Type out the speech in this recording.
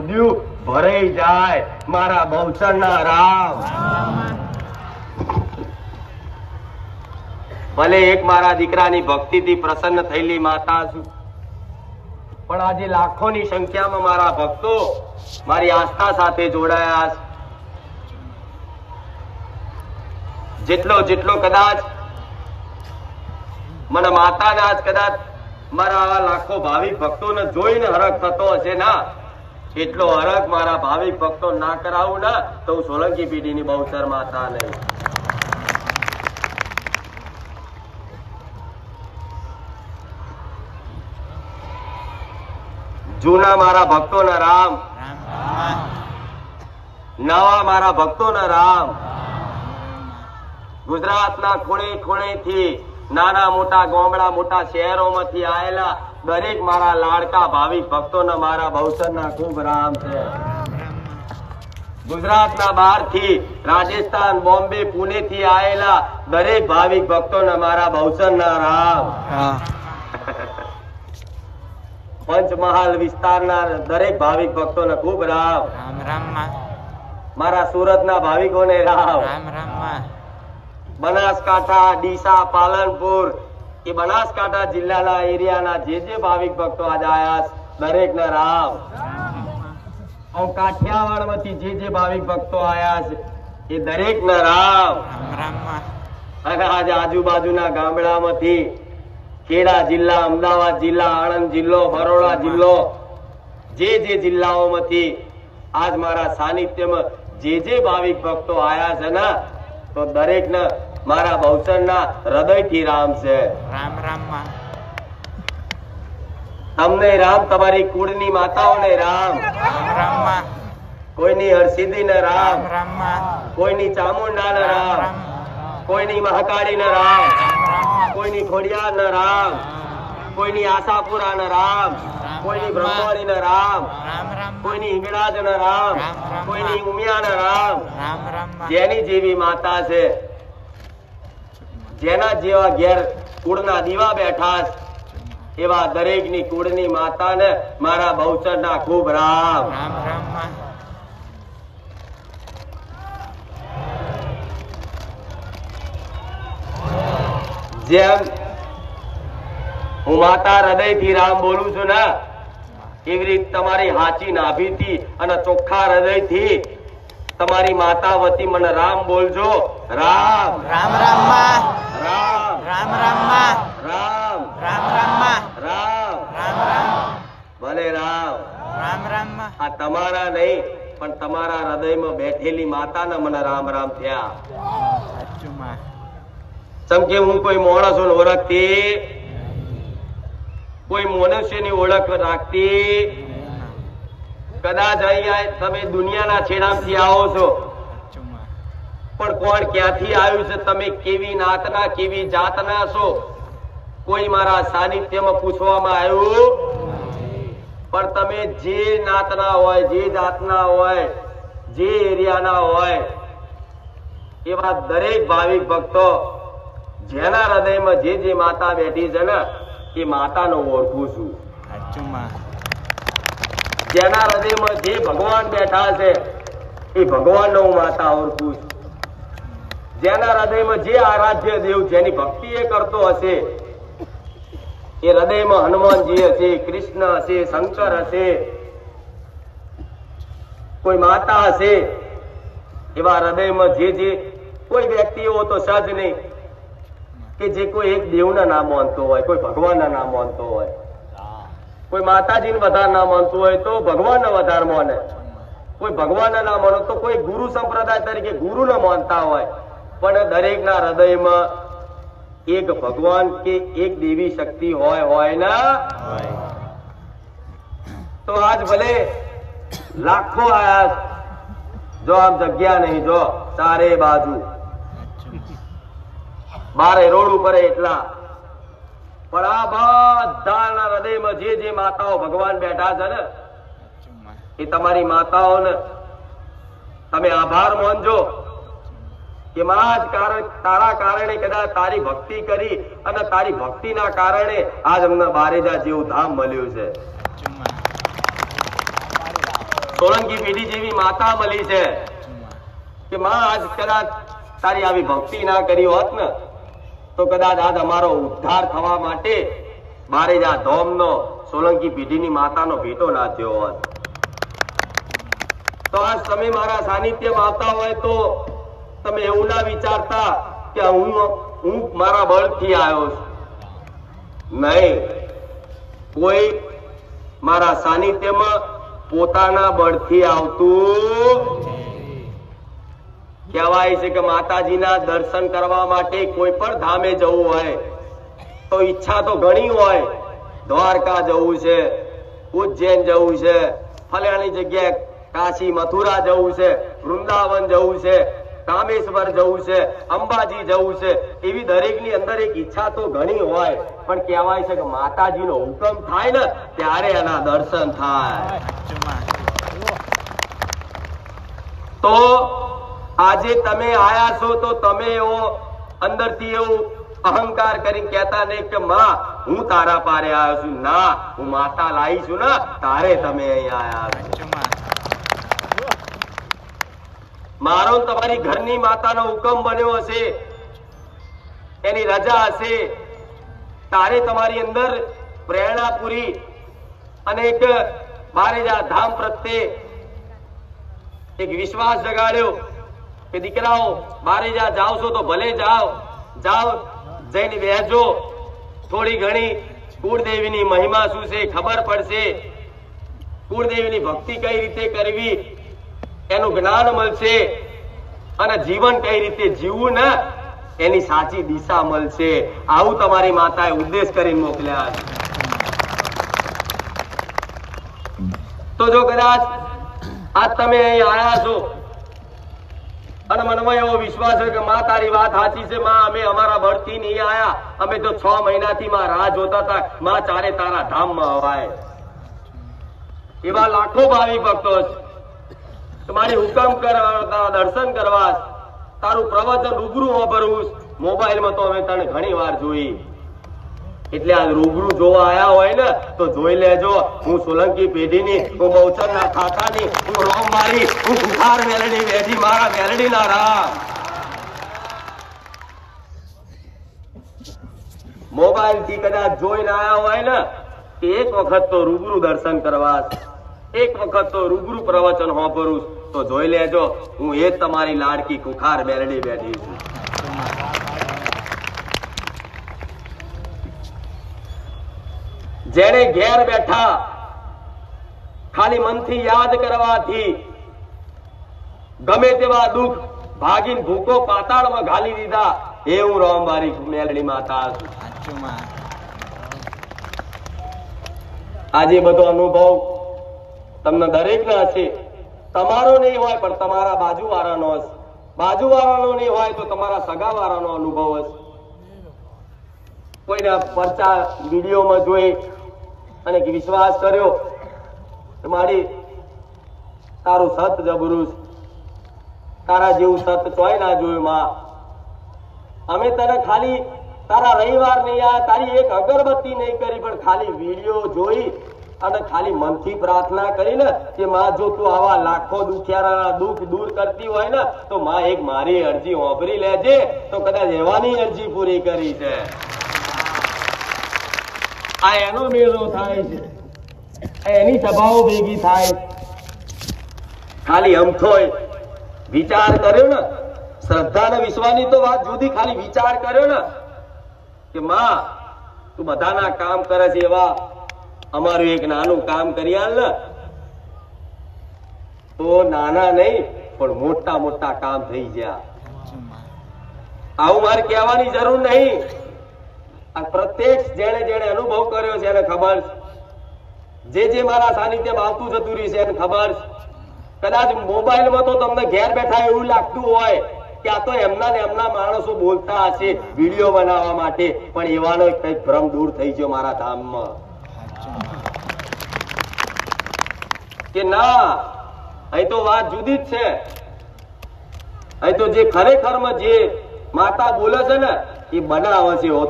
રુદિયું ભરાઈ જાય. મારા બહુચરના રામ. ભલે એક મારા દીકરાની ભક્તિથી પ્રસન્ન થયેલી માતા છું પણ આજે લાખોની સંખ્યામાં મારા ભક્તો મારી આસ્થા સાથે જોડાયા છે. જેટલો જેટલો કદાચ મને માતાને આજ કદાચ મારા લાખો ભાવિક ભક્તોને જોઈને હરખ થતો હશે ના એટલો હરખ મારા ભાવિક ભક્તો ના કરાવું ના, તો હું સોલંકી પેઢીની બહુ શરમાતા નહીં. જૂના મારા ભક્તોના રામ. નવા મારા ભક્તોના રામ. ગુજરાતના ખૂણે ખૂણેથી નાના મોટા ગામડા મોટા શહેરોમાંથી આયેલા દરેક મારા લાડકા ભાવિક ભક્તોના મારા બહુચરના ખૂબ રામ છે. ગુજરાતના બહારથી રાજસ્થાન બોમ્બે પુણેથી આયેલા દરેક ભાવિક ભક્તોના મારા બહુચરના રામ. પંચમહાલ વિસ્તારના દરેક ભાવિક ભક્તોને ખૂબ રામ. રામ રામમાં મારા સુરતના ભાવિકોને રામ. રામ રામમાં બનાસકાંઠા, ડીસા, પાલનપુર એ બનાસકાંઠા જિલ્લાના એરિયાના જે જે ભાવિક ભક્તો આજે આયા દરેકને રામ. કાઠિયાવાડમાંથી જે જે ભાવિક ભક્તો આયા છે, એ દરેકને રામ. અને આજે આજુબાજુના ગામડામાંથી ખેડા જિલ્લા, અમદાવાદ જિલ્લા, આણંદ જિલ્લો, બરોડા જિલ્લો, જે જે જિલ્લાઓમાંથી આજ મારા સાનિધ્યમાં જે જે ભાવિક ભક્તો આયા છે ને, તો દરેકને મારા બહુચરના હૃદયથી રામ છે. રામ રામમાં તમને રામ તમારી કુળની માતાઓને રામ. રામમાં. કોઈની હરસિદ્ધિને રામ. રામમાં. કોઈની ચામુંડા ને રામ કોઈની મહાકાળીને રામ. કોઈની ખોડિયાર ને રામ. કોઈની આશાપુરાને રામ. કોઈની બ્રહ્મણીને રામ. રામ કોઈની હિંગળાજ ને રામ. કોઈની ઉમિયા ને રામ. જેની જેવી માતા છે. જેના જેવા ઘેર કુળના દીવા બેઠા એવા દરેકની કુળની માતાને મારા બહુચરના ખૂબ રામ રામ. જેમ હું માતા હૃદયથી રામ બોલું છું ને એવી રીત તમારી હાચી નાભીથી અને ચોખ્ખા હૃદયથી તમારી માતા વતી મને રામ બોલજો. રામ. રામ રામ રામ. રામમાં રામ રામ. રામમાં રામ રામ. રામ ભલે રામ. રામ રામમાં આ તમારા નહીં પણ તમારા હૃદયમાં બેઠેલી માતાના મને રામ રામ થયા. સાચુંમાં કે હું કોઈ માણસો ઓળખતી કોઈ મનુષ્યની ઓળખ રાખતી કદાચ અહીંયા તમે દુનિયાના છેડામાંથી આવો છો. પણ કોણ ક્યાંથી આવ્યું છે? તમે કેવી નાતના, કેવી જાતના છો? કોઈ મારા સાનિધ્યમાં પૂછવામાં આવ્યું? પણ તમે જે નાતના હોય, જે જાતના હોય, જે એરિયાના હોય, એવા દરેક ભાવિક ભક્તો જેના હૃદયમાં જે જે માતા બેઠી છે ને, એ માતાનો ઓળખું છું. જેના હૃદયમાં જે ભગવાન બેઠા છે, એ ભગવાનનો હું માતા ઓળખું છું. જેના હૃદયમાં જે આરાધ્ય દેવ જેની ભક્તિ એ કરતો હશે, એ હૃદયમાં હનુમાનજી હશે, કૃષ્ણ હશે, શંકર હશે, કોઈ માતા હશે, એવા હૃદયમાં જે જે કોઈ વ્યક્તિ એવો તો સજ નહીં, કે જે કોઈ એક દેવના નામ માનતો હોય, કોઈ ભગવાનના નામ માનતો હોય. કોઈ માતાજીને વધારે ના માનતું હોય તો ભગવાનને વધારે માને. કોઈ ભગવાનને ના માનો તો કોઈ ગુરુ સંપ્રદાય તરીકે ગુરુને માનતા હોય. પણ દરેકના હૃદયમાં એક ભગવાન કે એક દેવી શક્તિ હોય હોય ના? તો આજ ભલે લાખો આયા જો આમ જગ્યા નહીં, જો ચારે બાજુ. બારે રોડ ઉપર એટલા પણ આ બધાના હૃદયમાં જે જે માતાઓ ભગવાન બેઠા છે ને, એ તમારી માતાઓને તમે આભાર માનજો કે માં કારણ તારા કારણે કદાચ તારી ભક્તિ કરી અને તારી ભક્તિના કારણે આજ અમને બારેજા જેવું ધામ મળ્યું છે. સોલંકી પેઢી જેવી માતા મળી છે કે માં આજ કદાચ તારી આવી ભક્તિ ના કરી હોત ને તો કદાચ આ તમારો ઉદ્ધાર થવા માટે મારે જ આ ધોમનો, સોલંકી પેઢીની માતાનો ભેટો ના થયો હોત. તો આજ તમે મારા સાનિધ્યમાં આવતા હોય તો તમે એવું ના વિચારતા કે હું હું મારા બળથી આવ્યો છું. નહીં. કોઈ મારા સાનિધ્યમાં પોતાના બળથી આવતું કહેવાય છે કે માતાજીના દર્શન કરવા માટે કોઈ પણ ધામે જવું હોય તો ઈચ્છા તો ઘણી હોય. દ્વારકા જવું છે ઉજ્જૈન જવું છે ફલાણી જગ્યાએ કાશી મથુરા જવું છે વૃંદાવન જવું છે રામેશ્વર જવું છે અંબાજી જવું છે એવી દરેકની અંદર એક ઈચ્છા તો ઘણી હોય. પણ કહેવાય છે કે માતાજીનો હુકમ થાય ને ત્યારે એના દર્શન થાય. તો આજે તમે આયા છો તો તમે એવો અંદરથી એવું અહંકાર કરી કેતા નહીં કે, માં, હું તારા પારે આવ્યો છું. ના, હું માતા લાવી છું ને, તારે તમે અહીંયા આવ્યા મારો તમારી ઘરની માતાનો હુકમ બન્યો હશે, એની રજા હશે. તારે તમારી અંદર પ્રેરણા પૂરી અને એક બારેજા ધામ પ્રત્યે એક વિશ્વાસ જગાડ્યો. કે દીકરાઓ બારેજા જાઓ છો તો ભલે જાઓ. જાઓ, જઈને બેસજો થોડી ઘણી કુળદેવીની મહિમા શું છે ખબર પડશે. કુળદેવીની ભક્તિ કઈ રીતે કરવી એનું જ્ઞાન મળશે અને જીવન કઈ રીતે જીવવું ને એની સાચી દિશા મળશે. આવું તમારી માતાએ ઉદ્દેશ કરીને મોકલ્યા. તો જો કદાચ આજ તમે અહીં આયા છો અને મનમાં એવો વિશ્વાસ હોય કે માં, તારી વાત સાચી છે, માં. અમે અમારા બળથી નહીં આયા. અમે તો છ મહિનાથી માં રાહ જોતા હતા. માં, ચારે તારા ધામમાં અવાય. એવા લાખો ભાવિ ભક્તો મારી હુકમ કરવા દર્શન કરવા, તારું પ્રવચન રૂબરૂ વાપરવું મોબાઈલમાં તો અમે તને ઘણી વાર જોઈ. એટલે આ રૂબરૂ જોવા આયા હોય ને, તો જોઈ લેજો. હું સોલંકી પેઢીની, હું બહુચરના ખાતાની હું રોમ મારી હું કુખાર મેલડી વેધી મારા મેલડી ના રામ. મોબાઈલથી કદાચ જોઈને આયા હોય ને એક વખત તો રૂબરૂ દર્શન કરવા એક વખત તો રૂબરૂ પ્રવચન હોભરું તો જોઈ લેજો, હું એ તમારી લાડકી કુખાર મેલડી બેઠી છું. જેણે ઘેર બેઠા ખાલી મનથી યાદ કરવાથી ગમે તેવા દુઃખ ભાગીને ભૂકો પાતાળમાં ઘાલી દીધા એ હું રોમબારી મેલડી માતા આજે બધો અનુભવ તમને દરેક ના હશે. તમારો નહીં હોય પણ તમારા બાજુવાળાનો હશે. બાજુવાળાનો નહીં હોય તો તમારા સગાવાળાનો અનુભવ હશે. કોઈના પરચા વિડીયોમાં જોઈ અને વિશ્વાસ કર્યો. મારી તારું સત જબરૂસ તારા જેવું સત ચોય ના જોયું માં. અમે તને ખાલી તારા રવિવાર નહીં આ તારી એક અગરબત્તી નહીં કરી, પણ ખાલી વીડિયો જોઈ અને ખાલી મનથી પ્રાર્થના કરીને કે માં, જો તું આવા લાખો દુખિયારા દુઃખ દૂર કરતી હોય ને, તો માં એક મારી અરજી ઓભરી લેજે. તો કદાચ એવાની અરજી પૂરી કરી છે. આ એનો મેળો થાય છે. એની સભાઓ ભેગી થાય. ખાલી અમથોય વિચાર કર્યો ને, શ્રદ્ધા ને વિશ્વાની તો વાત જુદી, ખાલી વિચાર કર્યો ને, કે માં, તું બધાના કામ કરે છે એવા, અમારું એક નાનું કામ કરી આલ ને. તો નાના નહીં, પણ મોટા મોટા કામ થઈ ગયા. આવું મારે કહેવાની જરૂર નહીં. પ્રત્યક્ષ જેણે જેણે અનુભવ કર્યો છે એને ખબર જે જે મારા સાનિધ્યમાં આવતું જતું રહ્યું છે એને ખબર કદાચ મોબાઈલમાં તો તમને ઘેર બેઠા એવું લાગતું હોય કે આ તો એમના ને એમના માણસો બોલતા હશે વીડિયો બનાવવા માટે, પણ એવાનો કંઈક ભ્રમ દૂર થઈ ગયો મારા ધામમાં. કે ના, અહીં તો વાત જુદી જ છે. અહીં તો જે ખરેખરમાં જે માતા બોલે છે ને, એ બનાવે છે એવો